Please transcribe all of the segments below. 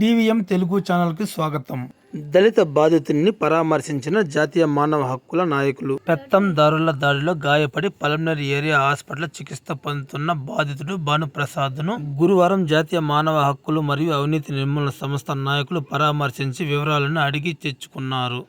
DVM Telugu ఛానల్కి స్వాగతం. దళిత బాధితుడిని పరామర్శించిన జాతీయ మానవ హక్కుల నాయకులు. పెత్తందారుల దాడిలో గాయపడి పలమనరి ఏరియా హాస్పిటల్ చికిత్స పొందుతున్న బాధితుడు భానుప్రసాద్ను గురువారం జాతీయ మానవ హక్కులు మరియు అవినీతి నిర్మూలన సంస్థ నాయకులు పరామర్శించి వివరాలను అడిగి తెచ్చుకున్నారు.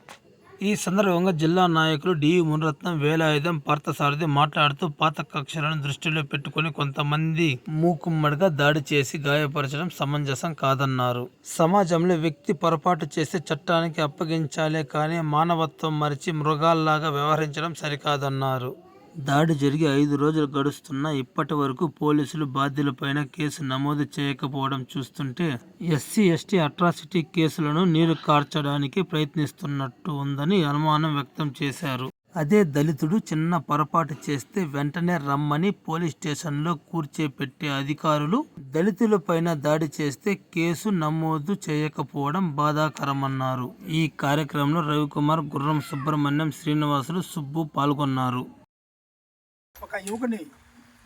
ఈ సందర్భంగా జిల్లా నాయకులు డి మునరత్నం వేలాయుధం పార్థసారథి మాట్లాడుతూ పాత కక్షలను దృష్టిలో పెట్టుకుని కొంతమంది మూకుమ్మడిగా దాడి చేసి గాయపరచడం సమంజసం కాదన్నారు. సమాజంలో వ్యక్తి పొరపాటు చేస్తే చట్టానికి అప్పగించాలే కానీ మానవత్వం మరిచి మృగాల్లాగా వ్యవహరించడం సరికాదన్నారు. దాడి జరిగి ఐదు రోజులు గడుస్తున్నా ఇప్పటి వరకు పోలీసులు బాధ్యులపైన కేసు నమోదు చేయకపోవడం చూస్తుంటే ఎస్సీ ఎస్టీ అట్రాసిటీ కేసులను నీరు కార్చడానికి ప్రయత్నిస్తున్నట్టు ఉందని అనుమానం వ్యక్తం చేశారు. అదే దళితుడు చిన్న పొరపాటు చేస్తే వెంటనే రమ్మని పోలీస్ స్టేషన్లో కూర్చేపెట్టే అధికారులు దళితులపైన దాడి చేస్తే కేసు నమోదు చేయకపోవడం బాధాకరమన్నారు. ఈ కార్యక్రమంలో రవికుమార్ గుర్రం సుబ్రహ్మణ్యం శ్రీనివాసులు సుబ్బు పాల్గొన్నారు. ఒక యువకుని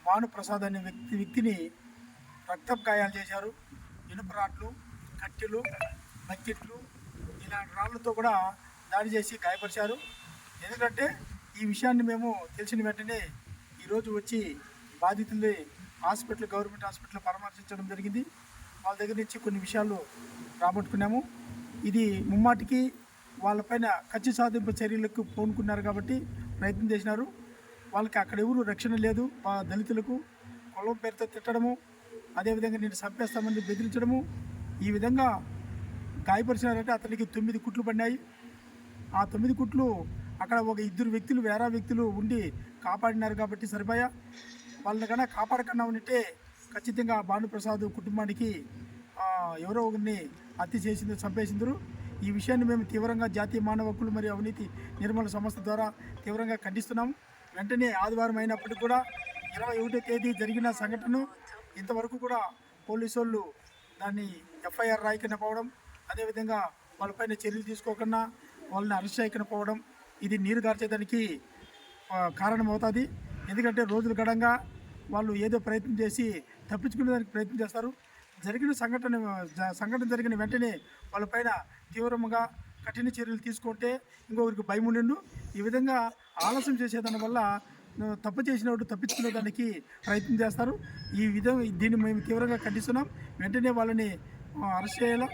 భానుప్రసాద్ అనే వ్యక్తి వ్యక్తిని రక్తం గాయాలు చేశారు. ఇనుప రాడ్లు కట్టెలు బకెట్లు ఇలాంటి రాళ్ళతో కూడా దాడి చేసి గాయపరిచారు. ఎందుకంటే ఈ విషయాన్ని మేము తెలిసిన వెంటనే ఈరోజు వచ్చి బాధితుల్ని హాస్పిటల్ గవర్నమెంట్ హాస్పిటల్ పరామర్శించడం జరిగింది. వాళ్ళ దగ్గర నుంచి కొన్ని విషయాలు రాబట్టుకున్నాము. ఇది ముమ్మాటికి వాళ్ళపైన ఖర్చు సాధింపు చర్యలకు పూనుకున్నారు కాబట్టి ప్రయత్నం చేసినారు. వాళ్ళకి అక్కడ ఎవరు రక్షణ లేదు. మా దళితులకు కులం పేరుతో తిట్టడము అదేవిధంగా నేను చంపేస్తామని బెదిరించడము. ఈ విధంగా గాయపరిచినారంటే అతనికి తొమ్మిది కుట్లు పడినాయి. ఆ తొమ్మిది కుట్లు అక్కడ ఒక ఇద్దరు వ్యక్తులు వేరే వ్యక్తులు ఉండి కాపాడినారు కాబట్టి సరిపోయా. వాళ్ళని కన్నా కాపాడకుండా ఉంటే ఖచ్చితంగా భానుప్రసాద్ కుటుంబానికి ఎవరో ఒకరిని హత్య చేసింది చంపేసిందరు ఈ విషయాన్ని మేము తీవ్రంగా జాతీయ మానవ హక్కులు మరియు అవినీతి నిర్మూలన సంస్థ ద్వారా తీవ్రంగా ఖండిస్తున్నాం. వెంటనే ఆదివారం అయినప్పటికీ కూడా ఇరవై ఒకటో తేదీ జరిగిన సంఘటన ఇంతవరకు కూడా పోలీసు వాళ్ళు దాన్ని ఎఫ్ఐఆర్ రాయకపోవడం అదేవిధంగా వాళ్ళపైన చర్యలు తీసుకోకుండా వాళ్ళని అరెస్ట్ చేయకపోవడం ఇది నీరు గార్చేదానికి కారణమవుతుంది. ఎందుకంటే రోజులు గడంగా వాళ్ళు ఏదో ప్రయత్నం చేసి తప్పించుకునేదానికి ప్రయత్నం చేస్తారు. జరిగిన సంఘటన సంఘటన జరిగిన వెంటనే వాళ్ళపైన తీవ్రంగా కఠిన చర్యలు తీసుకుంటే ఇంకొకరికి భయం ఉండిండు ఈ విధంగా ఆలస్యం చేసేదాని వల్ల తప్పు చేసినప్పుడు తప్పించుకునే దానికి ప్రయత్నం చేస్తారు. ఈ విధంగా దీన్ని మేము తీవ్రంగా ఖండిస్తున్నాం. వెంటనే వాళ్ళని అరెస్ట్ చేయాలా?